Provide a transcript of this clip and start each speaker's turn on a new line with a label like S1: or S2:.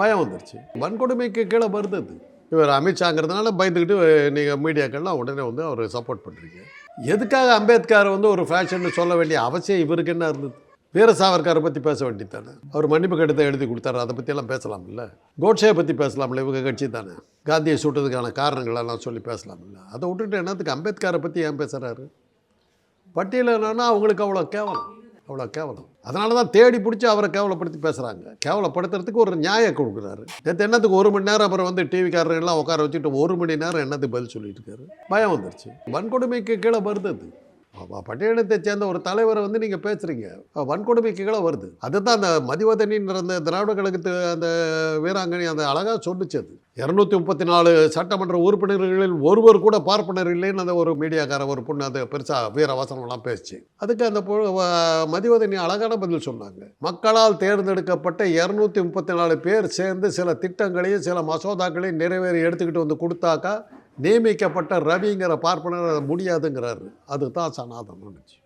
S1: பயம் வந்துருச்சு. வன்கொடுமைக்கு கீழே வருது. இவர் அமித்ஷாங்கிறதுனால பயந்துக்கிட்டு நீங்கள் மீடியாக்கள்லாம் உடனே வந்து அவர் சப்போர்ட் பண்ணுறீங்க எதுக்காக அம்பேத்கர் வந்து ஒரு ஃபேஷன் சொல்ல வேண்டிய அவசியம் இவருக்கு என்ன இருந்தது? வீர சாவர்காரை பற்றி பேச வேண்டியது தானே அவர் மன்னிப்பு கடிதம் எழுதி கொடுத்தாரு அதை பற்றியெல்லாம் பேசலாம்ல? கோட்ஸே பற்றி பேசலாம்ல இவங்க கட்சி தானே? காந்தியை சுட்டதுக்கான காரணங்களெல்லாம் சொல்லி பேசலாம்ல? அதை விட்டுட்டு என்னத்துக்கு அம்பேத்கரை பற்றி ஏன் பேசுகிறாரு பட்டியல் என்னன்னா அவங்களுக்கு அவ்வளோ கேவலம். அவ்வளோ கேவலம். அதனால தான் தேடி பிடிச்சி அவரை கேவலப்படுத்தி பேசுகிறாங்க கேவலப்படுத்துறதுக்கு ஒரு நியாயம் கொடுக்குறாரு. நேற்று என்னத்துக்கு ஒரு மணி நேரம் அப்புறம் வந்து டிவிக்காரர்கள்லாம் உட்கார வச்சுட்டு ஒரு மணி நேரம் என்னத்துக்கு பதில் சொல்லிட்டு இருக்காரு? பயம் வந்துருச்சு. வன்கொடுமைக்கு கீழே வருது பட்டியலினத்தை சேர்ந்த ஒரு தலைவரை வந்து நீங்கள் பேசுகிறீங்க வன்கொடுமைக்கு கீழே வருது. அதுதான் அந்த மதிவதனின்ற அந்த திராவிட கழகத்து அந்த வீராங்கனை அந்த அழகாக சொன்னுச்சு அது. இரநூத்தி முப்பத்தி நாலு சட்டமன்ற உறுப்பினர்களில் ஒருவர் கூட பார்ப்பனர் இல்லைன்னு அந்த ஒரு மீடியாக்கார ஒரு பொண்ணு அது பெருசாக வீர வசனம்லாம் அதுக்கு அந்த பொ- மதிவதனி அழகான பதில் சொன்னாங்க. மக்களால் தேர்ந்தெடுக்கப்பட்ட இரநூத்தி முப்பத்தி நாலு பேர் சேர்ந்து சில திட்டங்களையும் சில மசோதாக்களையும் நிறைவேறி எடுத்துக்கிட்டு வந்து கொடுத்தாக்கா நியமிக்கப்பட்ட ரவிங்கிற பார்ப்பனர் அது முடியாதுங்கிறாரு. அதுதான் சனாதனம்